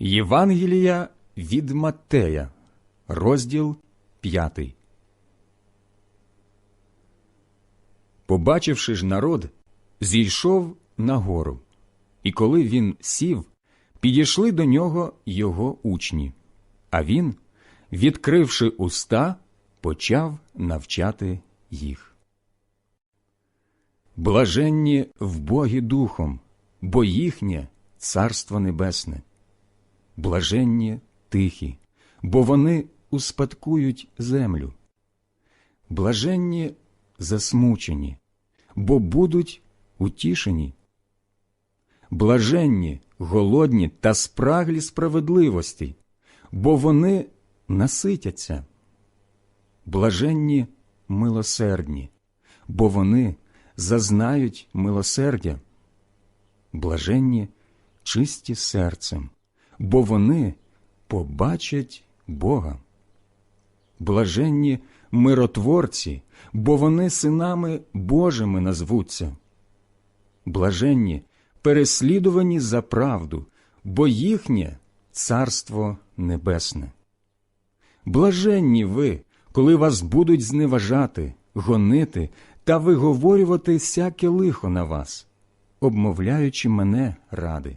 Євангелія від Маттея, розділ 5. Побачивши ж народ, зійшов на гору, і коли він сів, підійшли до нього його учні, а він, відкривши уста, почав навчати їх. Блаженні в Богі духом, бо їхнє Царство Небесне. Блаженні тихі, бо вони успадкують землю. Блаженні засмучені, бо будуть утішені. Блаженні, голодні та спраглі справедливості, бо вони наситяться. Блаженні милосердні, бо вони зазнають милосердя. Блаженні чисті серцем, бо вони побачать Бога. Блаженні миротворці, бо вони синами Божими назвуться. Блаженні переслідувані за правду, бо їхнє Царство Небесне. Блаженні ви, коли вас будуть зневажати, гонити та виговорювати всяке лихо на вас, обмовляючи мене ради.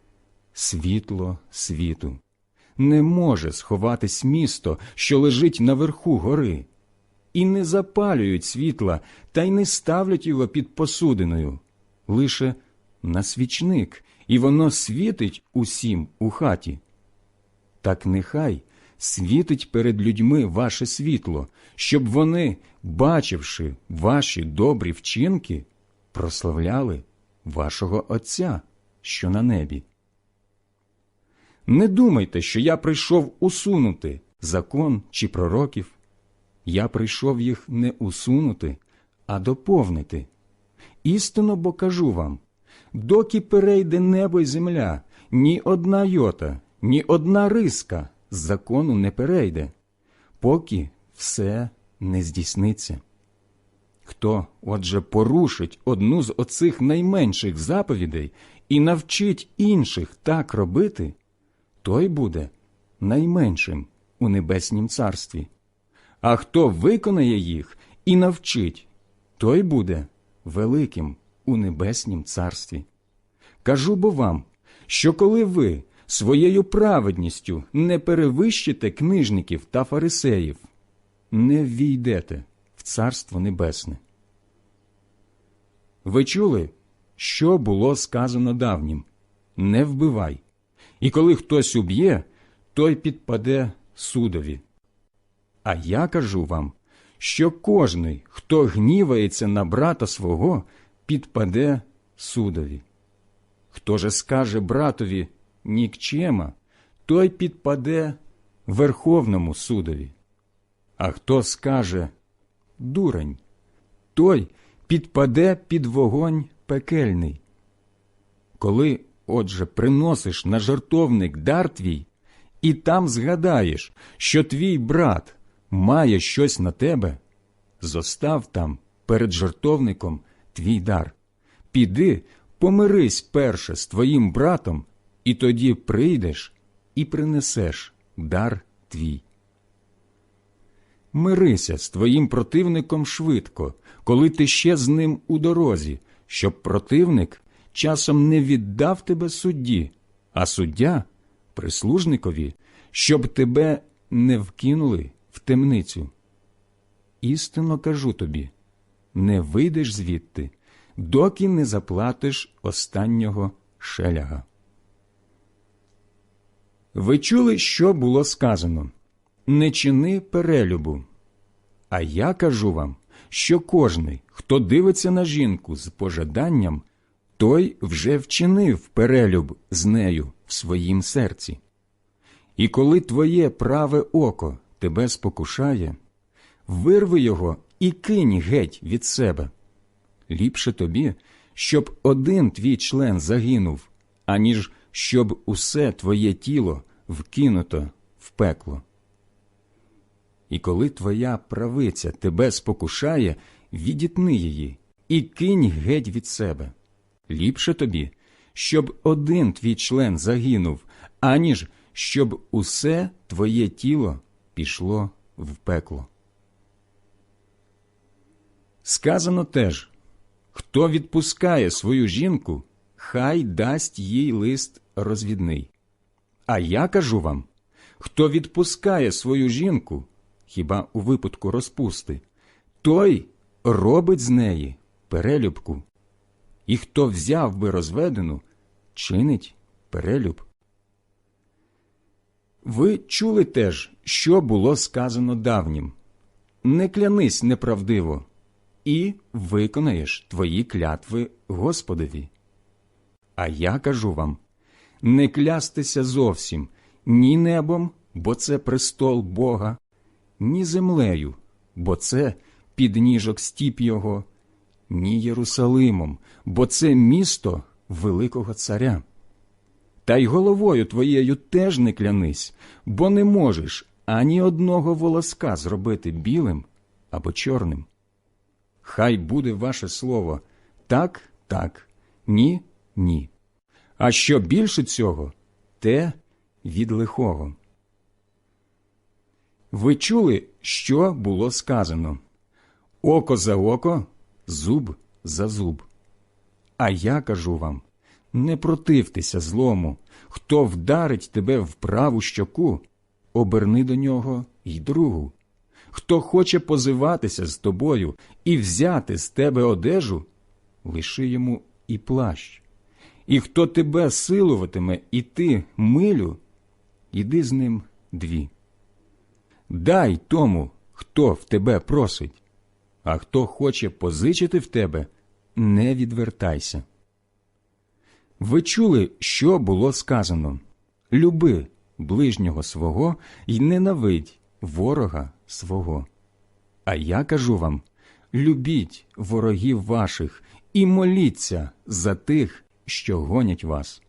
світло світу. Не може сховатись місто, що лежить наверху гори, і не запалюють світла та й не ставлять його під посудиною, лише на свічник, і воно світить усім у хаті. Так нехай світить перед людьми ваше світло, щоб вони, бачивши ваші добрі вчинки, прославляли вашого Отця, що на небі. Не думайте, що я прийшов усунути закон чи пророків. Я прийшов їх не усунути, а доповнити. Істинно бо кажу вам доки перейде небо й земля, ні одна йота, ні одна риска з закону не перейде, поки все не здійсниться. Хто, отже, порушить одну з оцих найменших заповідей і навчить інших так робити, той буде найменшим у небеснім царстві. А хто виконає їх і навчить, той буде великим у небеснім царстві. Кажу бо вам, що коли ви своєю праведністю не перевищите книжників та фарисеїв, не ввійдете в Царство Небесне. Ви чули, що було сказано давнім не вбивай, і коли хтось уб'є, той підпаде судові. А я кажу вам, що кожний, хто гнівається на брата свого, підпаде судові. Хто же скаже братові нікчема, той підпаде Верховному судові. А хто скаже дурень, той підпаде під вогонь пекельний. Коли, отже, приносиш на жартовник дар твій, і там згадаєш, що твій брат має щось на тебе, зостав там перед жартовником твій дар. Піди, помирись перше з твоїм братом, і тоді прийдеш і принесеш дар твій. Мирися з твоїм противником швидко, коли ти ще з ним у дорозі, щоб противник часом не віддав тебе судді, а суддя прислужникові, щоб тебе не вкинули в темницю. Істинно кажу тобі не вийдеш звідти, доки не заплатиш останнього шеляга. Ви чули, що було сказано не чини перелюбу. А я кажу вам, що кожний, хто дивиться на жінку з пожаданням, той вже вчинив перелюб з нею в своїм серці. І коли твоє праве око тебе спокушає, вирви його і кинь геть від себе. Ліпше тобі, щоб один твій член загинув, аніж щоб усе твоє тіло вкинуто в пекло. І коли твоя правиця тебе спокушає, відітни її і кинь геть від себе. Ліпше тобі, щоб один твій член загинув, аніж щоб усе твоє тіло пішло в пекло. Сказано теж хто відпускає свою жінку, хай дасть їй лист розвідний. А я кажу вам хто відпускає свою жінку, хіба у випадку розпусти, той робить з неї перелюбку. І хто взяв би розведену, чинить перелюб. Ви чули теж, що було сказано давнім не клянись неправдиво, і виконаєш твої клятви Господові. А я кажу вам не клястися зовсім ні небом, бо це престол Бога, ні землею, бо це підніжок стіп Його, ні Єрусалимом, бо це місто Великого Царя. Та й головою твоєю теж не клянись, бо не можеш ані одного волоска зробити білим або чорним. Хай буде ваше слово так, так, ні, ні. А що більше цього, те від лихого. Ви чули, що було сказано око за око, зуб за зуб. А я кажу вам не противтеся злому, хто вдарить тебе в праву щоку, оберни до нього й другу. Хто хоче позиватися з тобою і взяти з тебе одежу, лиши йому і плащ. І хто тебе силуватиме і ти милю, іди з ним дві. Дай тому, хто в тебе просить, а хто хоче позичити в тебе, не відвертайся. Ви чули, що було сказано люби ближнього свого й ненавидь ворога свого. А я кажу вам любіть ворогів ваших і моліться за тих, що гонять вас.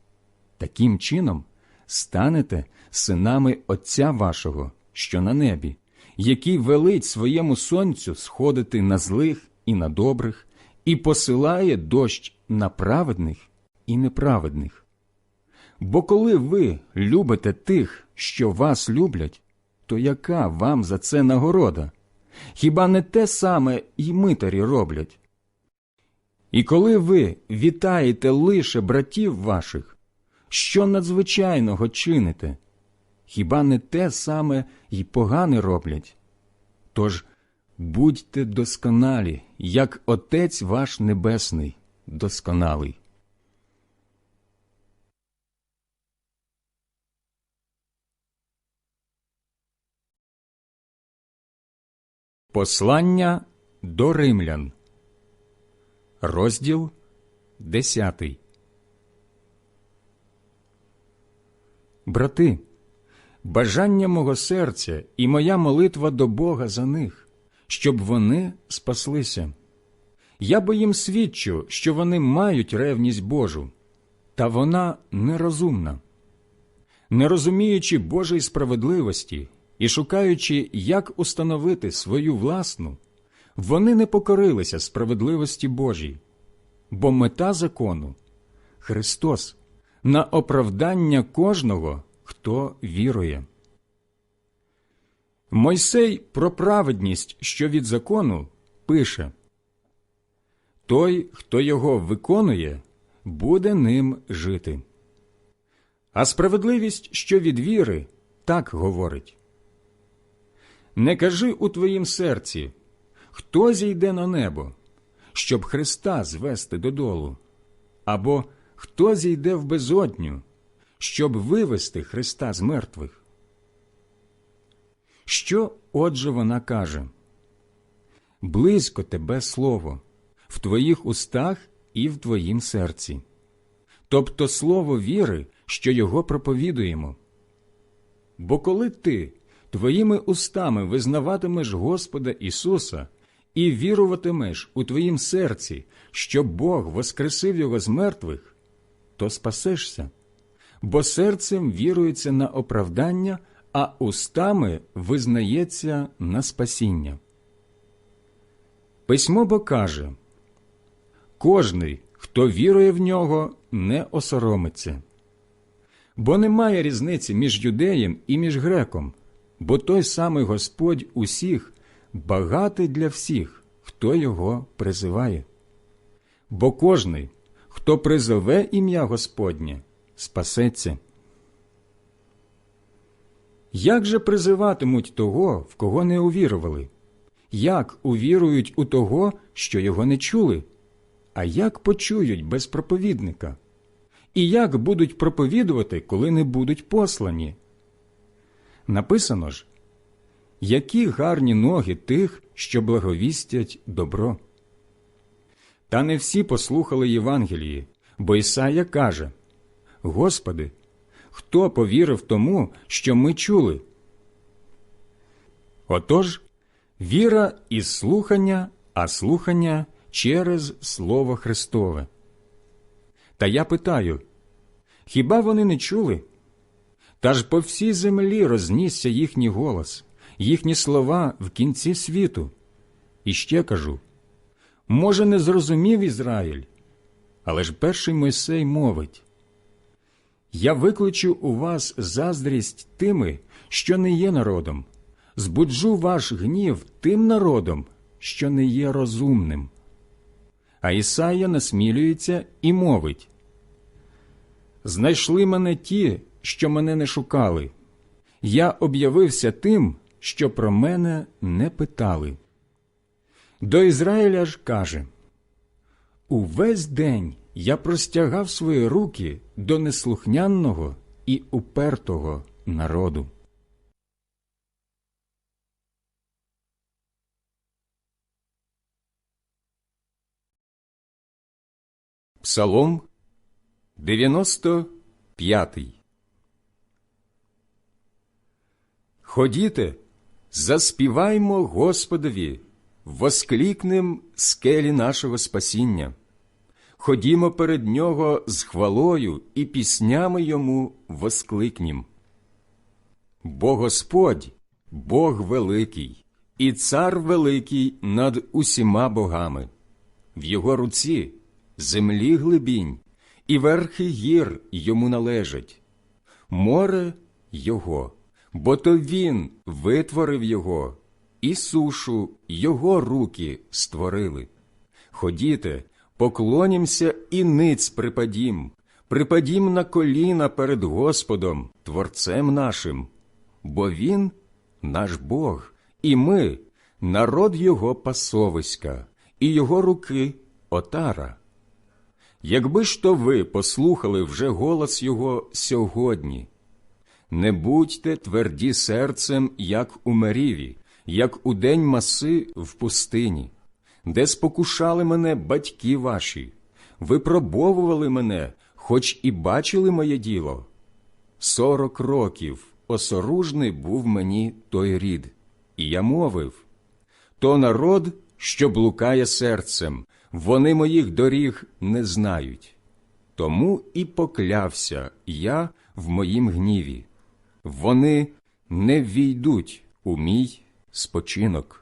Таким чином станете синами Отця вашого, що на небі, який велить своєму сонцю сходити на злих і на добрих, і посилає дощ на праведних і неправедних. Бо коли ви любите тих, що вас люблять, то яка вам за це нагорода? Хіба не те саме й митарі роблять? І коли ви вітаєте лише братів ваших, що надзвичайного чините? Хіба не те саме й погане роблять? Тож будьте досконалі, як Отець ваш Небесний досконалий. Послання до римлян, розділ 10 Брати, бажання мого серця і моя молитва до Бога за них, щоб вони спаслися. Я бо їм свідчу, що вони мають ревність Божу, та вона нерозумна. Не розуміючи Божої справедливості і шукаючи, як установити свою власну, вони не покорилися справедливості Божій, бо мета закону Христос на оправдання кожного, хто вірує. Мойсей про праведність, що від закону, пише Той, хто його виконує, буде ним жити. А справедливість, що від віри, так говорить не кажи у твоїм серці, хто зійде на небо, щоб Христа звести додолу, або хто зійде в безодню, щоб вивести Христа з мертвих. Що отже вона каже? Близько тебе слово, в твоїх устах і в твоїм серці, тобто слово віри, що його проповідуємо. Бо коли ти твоїми устами визнаватимеш Господа Ісуса і віруватимеш у твоїм серці, що Бог воскресив Його з мертвих, то спасешся, бо серцем вірується на оправдання, а устами визнається на спасіння. Письмо бо каже кожний, хто вірує в нього, не осоромиться. Бо немає різниці між юдеєм і між греком, бо той самий Господь усіх багатий для всіх, хто його призиває. Бо кожний, хто призове ім'я Господнє, спасеться. Як же призиватимуть того, в кого не увірували? Як увірують у того, що його не чули? А як почують без проповідника? І як будуть проповідувати, коли не будуть послані? Написано ж, які гарні ноги тих, що благовістять добро. Та не всі послухали Євангелії, бо Ісая каже Господи, хто повірив тому, що ми чули? Отож, віра із слухання, а слухання через Слово Христове. Та я питаю хіба вони не чули? Та ж по всій землі рознісся їхній голос, їхні слова в кінці світу. І ще кажу може, не зрозумів Ізраїль, але ж перший Мойсей мовить Я викличу у вас заздрість тими, що не є народом, збуджу ваш гнів тим народом, що не є розумним. А Ісая насмілюється і мовить Знайшли мене ті, що мене не шукали. Я об'явився тим, що про мене не питали. До Ізраїля ж каже Увесь день я простягав свої руки до неслухняного і упертого народу. Псалом 95 Ходіте, заспіваймо Господові, восклікнем скелі нашого спасіння. Ходімо перед Нього з хвалою і піснями йому воскликнім. Бо Господь, Бог великий, і цар великий над усіма богами, в його руці землі глибінь, і верхи гір йому належать, море його, бо то він витворив його, і сушу його руки створили. Ходіте, поклонімся і ниць припадім, припадім на коліна перед Господом, Творцем нашим, бо Він наш Бог, і ми народ Його пасовиська, і Його руки отара. Якби ж то ви послухали вже голос Його сьогодні, не будьте тверді серцем, як у Меріві, як у день маси в пустині, де спокушали мене батьки ваші, випробовували мене, хоч і бачили моє діло. Сорок років осоружний був мені той рід, і я мовив то народ, що блукає серцем, вони моїх доріг не знають. Тому і поклявся я в моїм гніві. Вони не війдуть у мій спочинок.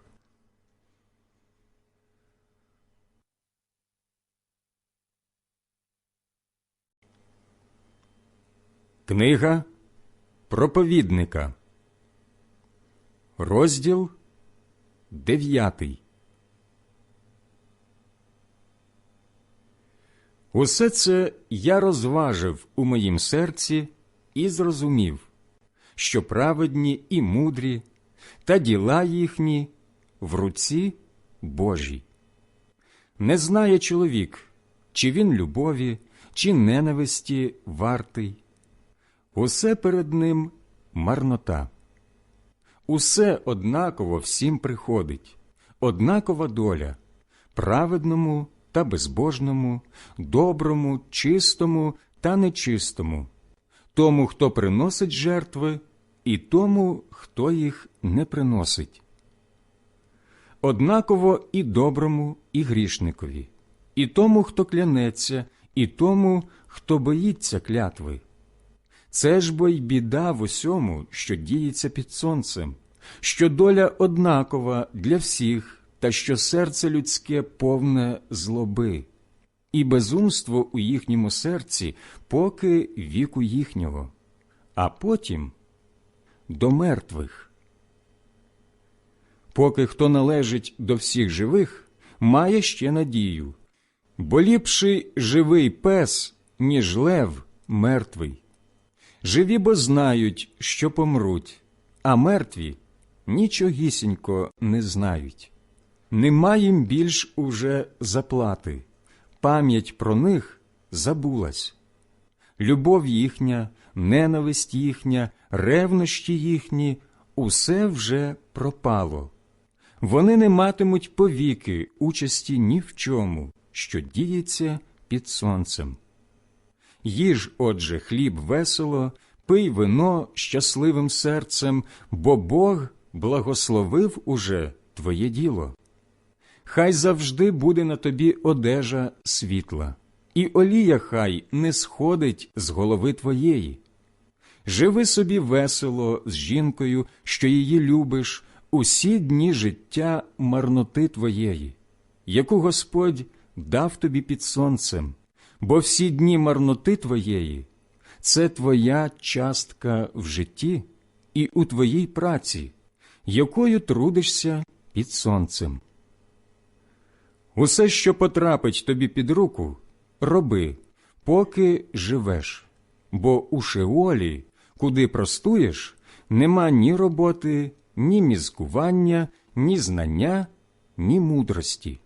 Книга проповідника, розділ дев'ятий. Усе це я розважив у моїм серці і зрозумів, що праведні і мудрі, та діла їхні в руці Божій. Не знає чоловік, чи він любові, чи ненависті вартий. Усе перед ним марнота. Усе однаково всім приходить, однакова доля, праведному та безбожному, доброму, чистому та нечистому, тому, хто приносить жертви, і тому, хто їх не приносить. Однаково і доброму, і грішникові, і тому, хто клянеться, і тому, хто боїться клятви. Це ж бо й біда в усьому, що діється під сонцем, що доля однакова для всіх, та що серце людське повне злоби, і безумство у їхньому серці, поки віку їхнього, а потім до мертвих. Поки хто належить до всіх живих, має ще надію, бо ліпший живий пес, ніж лев мертвий. Живі бо знають, що помруть, а мертві нічогісінько не знають. Нема їм більш уже заплати, пам'ять про них забулась. Любов їхня, ненависть їхня, ревнощі їхні усе вже пропало. Вони не матимуть повіки участі ні в чому, що діється під сонцем. Їж, отже, хліб весело, пий вино щасливим серцем, бо Бог благословив уже твоє діло. Хай завжди буде на тобі одежа світла, і олія хай не сходить з голови твоєї. Живи собі весело з жінкою, що її любиш, усі дні життя марноти твоєї, яку Господь дав тобі під сонцем, бо всі дні марноти твоєї це твоя частка в житті і у твоїй праці, якою трудишся під сонцем. Усе, що потрапить тобі під руку, роби, поки живеш, бо у Шеолі, куди простуєш, нема ні роботи, ні мізкування, ні знання, ні мудрості.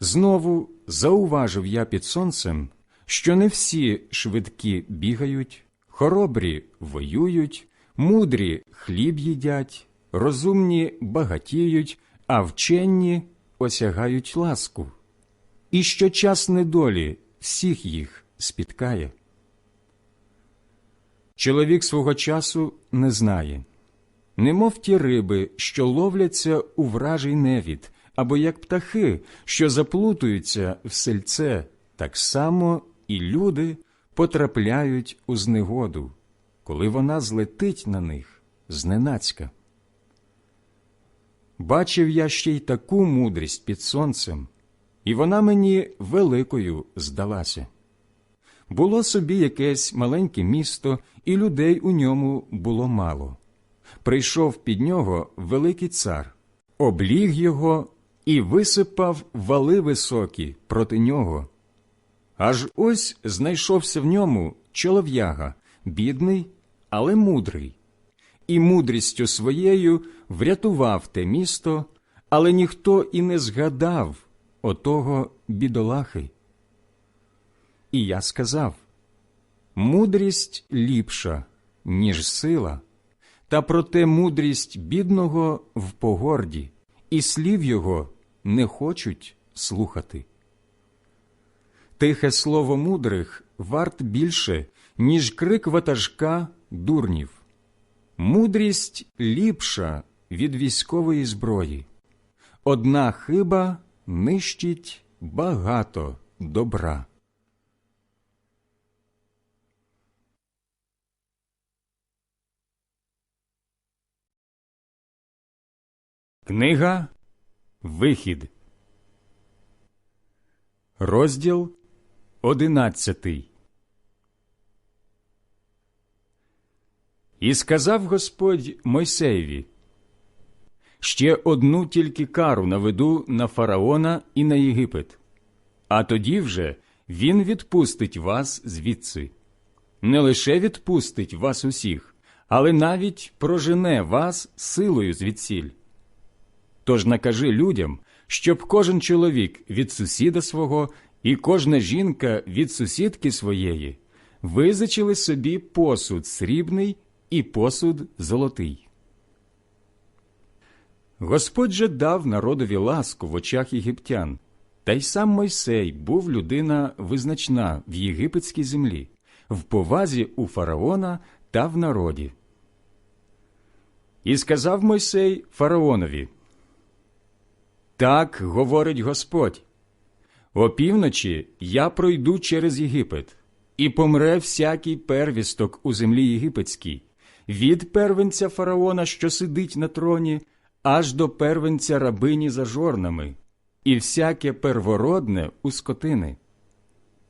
Знову зауважив я під сонцем, що не всі швидкі бігають, хоробрі воюють, мудрі хліб їдять, розумні багатіють, а вчені осягають ласку, і що час недолі всіх їх спіткає. Чоловік свого часу не знає, немов ті риби, що ловляться у вражий невід, або як птахи, що заплутуються в сельце, так само і люди потрапляють у знегоду, коли вона злетить на них зненацька. Бачив я ще й таку мудрість під сонцем, і вона мені великою здалася. Було собі якесь маленьке місто, і людей у ньому було мало. Прийшов під нього великий цар, обліг його і висипав вали високі проти нього. Аж ось знайшовся в ньому чолов'яга, бідний, але мудрий, і мудрістю своєю врятував те місто, але ніхто і не згадав отого бідолахи. І я сказав мудрість ліпша, ніж сила, та проте мудрість бідного в погорді, і слів його не хочуть слухати. Тихе слово мудрих варт більше, ніж крик ватажка дурнів. Мудрість ліпша від військової зброї. Одна хиба нищить багато добра. Книга Вихід, розділ одинадцятий. І сказав Господь Мойсеєві ще одну тільки кару наведу на фараона і на Єгипет, а тоді вже він відпустить вас звідси. Не лише відпустить вас усіх, але навіть прожене вас силою звідсіль. Тож накажи людям, щоб кожен чоловік від сусіда свого і кожна жінка від сусідки своєї визичили собі посуд срібний і посуд золотий. Господь же дав народові ласку в очах єгиптян, та й сам Мойсей був людина визначна в єгипетській землі, в повазі у фараона та в народі. І сказав Мойсей фараонові: Так говорить Господь. Опівночі я пройду через Єгипет, і помре всякий первісток у землі єгипетській, від первенця фараона, що сидить на троні, аж до первенця рабині за жорнами, і всяке первородне у скотини.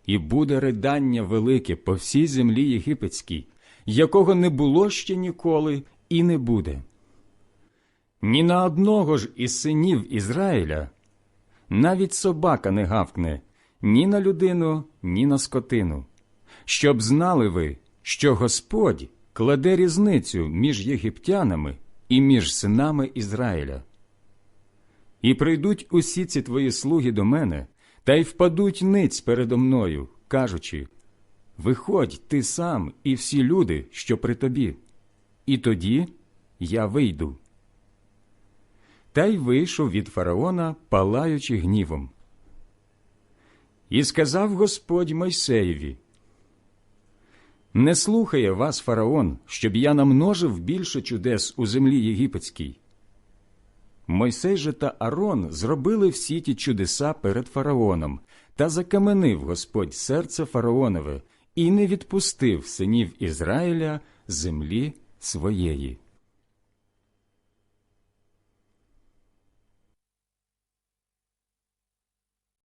І буде ридання велике по всій землі єгипетській, якого не було ще ніколи і не буде. Ні на одного ж із синів Ізраїля навіть собака не гавкне ні на людину, ні на скотину, щоб знали ви, що Господь кладе різницю між єгиптянами і між синами Ізраїля. І прийдуть усі ці твої слуги до мене, та й впадуть ниць передо мною, кажучи Виходь ти сам і всі люди, що при тобі, і тоді я вийду. Та й вийшов від фараона, палаючи гнівом. І сказав Господь Мойсеєві, Не слухає вас фараон, щоб я намножив більше чудес у землі єгипетській. Мойсей же та Арон зробили всі ті чудеса перед фараоном, та закаменив Господь серце фараонове і не відпустив синів Ізраїля землі своєї.